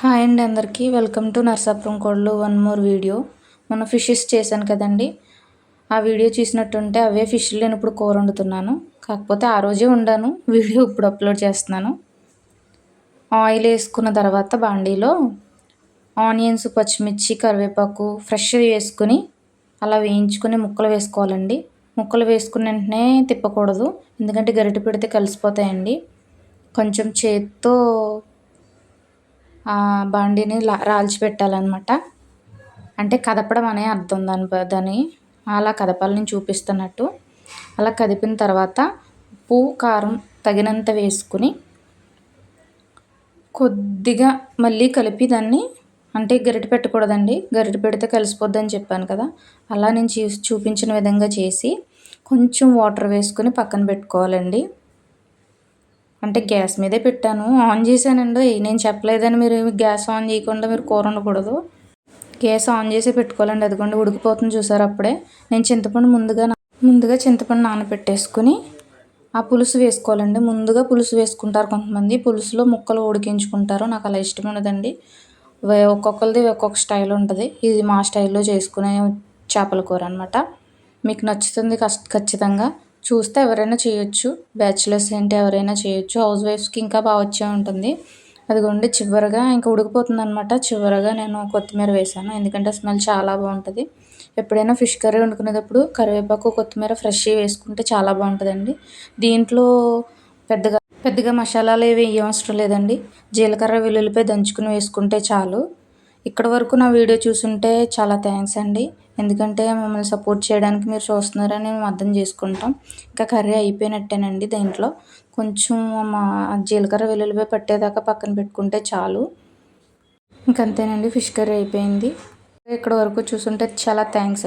Hi అండి అందరికీ. Welcome to Narsapuram కోళ్ళు వన్ మోర్ వీడియో. మొన్న ఫిషెస్ చేశాను కదండి. ఆ వీడియో చూసినట్టుంటే అవే ఫిష్లు నేను ఇప్పుడు కూర వండుతున్నాను. కాకపోతే ఆ రోజే ఉండాను వీడియో ఇప్పుడు అప్లోడ్ చేస్తున్నాను. ఆయిల్ వేసుకున్న తర్వాత బాండీలో ఆనియన్స్ పచ్చిమిర్చి కరివేపాకు ఫ్రెష్ వేసుకుని అలా వేయించుకొని ముక్కలు వేసుకోవాలండి. ముక్కలు వేసుకున్న వెంటనే తిప్పకూడదు. ఎందుకంటే గరిటె పెడితే కలిసిపోతాయండి. కొంచెం చేత్తో బాండీని రాల్చి పెట్టాలన్నమాట. అంటే కదపడం అనే అర్థం దాని దాని అలా కదపాలని చూపిస్తున్నట్టు. అలా కదిపిన తర్వాత ఉప్పు కారం తగినంత వేసుకుని కొద్దిగా మళ్ళీ కలిపి దాన్ని అంటే గరిట పెట్టకూడదండి. గరిట పెడితే కలిసిపోద్దని చెప్పాను కదా. అలా నేను చూపించిన విధంగా చేసి కొంచెం వాటర్ వేసుకుని పక్కన పెట్టుకోవాలండి. అంటే గ్యాస్ మీదే పెట్టాను. ఆన్ చేశానండి. నేను చెప్పలేదని మీరు గ్యాస్ ఆన్ చేయకుండా మీరు కూర ఉండకూడదు. గ్యాస్ ఆన్ చేసి పెట్టుకోవాలండి. అదిగోండి ఉడికిపోతుంది చూసారు అప్పుడే. నేను చింతపండు ముందుగా ముందుగా చింతపండు నానబెట్టేసుకుని ఆ పులుసు వేసుకోవాలండి. ముందుగా పులుసు వేసుకుంటారు కొంతమంది. పులుసులో ముక్కలు ఉడికించుకుంటారు. నాకు అలా ఇష్టం ఉండదండి. ఒక్కొక్కరిది ఒక్కొక్క స్టైల్ ఉంటుంది. ఇది మా స్టైల్లో చేసుకునే చేపల కూర అనమాట మీకు నచ్చుతుంది ఖచ్చితంగా. చూస్తే ఎవరైనా చేయొచ్చు. బ్యాచిలర్స్ ఏంటి ఎవరైనా చేయొచ్చు. హౌస్ వైఫ్స్కి ఇంకా బాగా వచ్చే ఉంటుంది. అదిగోండి చివరగా ఇంకా ఉడికిపోతుంది అనమాట చివరగా నేను కొత్తిమీర వేసాను ఎందుకంటే స్మెల్ చాలా బాగుంటుంది. ఎప్పుడైనా ఫిష్ కర్రీ వండుకునేటప్పుడు కరివేపాకు కొత్తిమీర ఫ్రెష్ వేసుకుంటే చాలా బాగుంటుందండి. దీంట్లో పెద్దగా పెద్దగా మసాలాలు ఏవి అవసరం లేదండి. జీలకర్ర వెల్లుల్లిపై దంచుకుని వేసుకుంటే చాలు. ఇక్కడ వరకు నా వీడియో చూసుంటే చాలా థ్యాంక్స్ అండి. ఎందుకంటే మమ్మల్ని సపోర్ట్ చేయడానికి మీరు చూస్తున్నారని మేము అర్థం చేసుకుంటాం. ఇంకా కర్రీ అయిపోయినట్టేనండి దీంట్లో. కొంచెం మా జీలకర్ర వెల్లుల్లిపాయ పట్టేదాకా పక్కన పెట్టుకుంటే చాలు. ఇంకంతేనండి ఫిష్ కర్రీ అయిపోయింది. ఇక్కడ వరకు చూసుంటే చాలా థ్యాంక్స్ అండి.